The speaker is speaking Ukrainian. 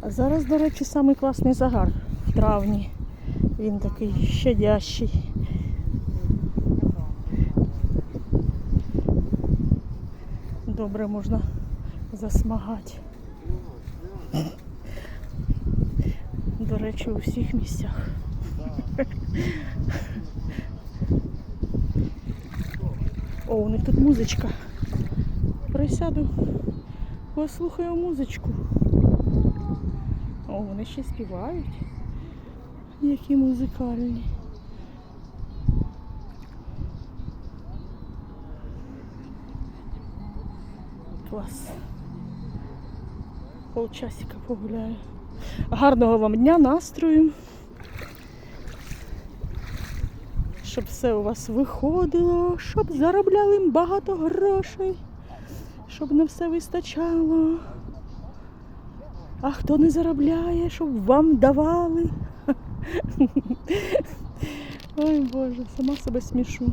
А зараз, до речі, самий класний загар в травні. Він такий щадящий. Добре можна засмагати. До речі, у всіх місцях. О, у них тут музичка. Присяду, послухаю музичку. О, вони ще співають. Які музикальні. Клас. Полчасика погуляю. Гарного вам дня, настрою. Щоб все у вас виходило, щоб заробляли багато грошей, щоб на все вистачало. А хто не заробляє, щоб вам давали. Ой Боже, сама себе смішу.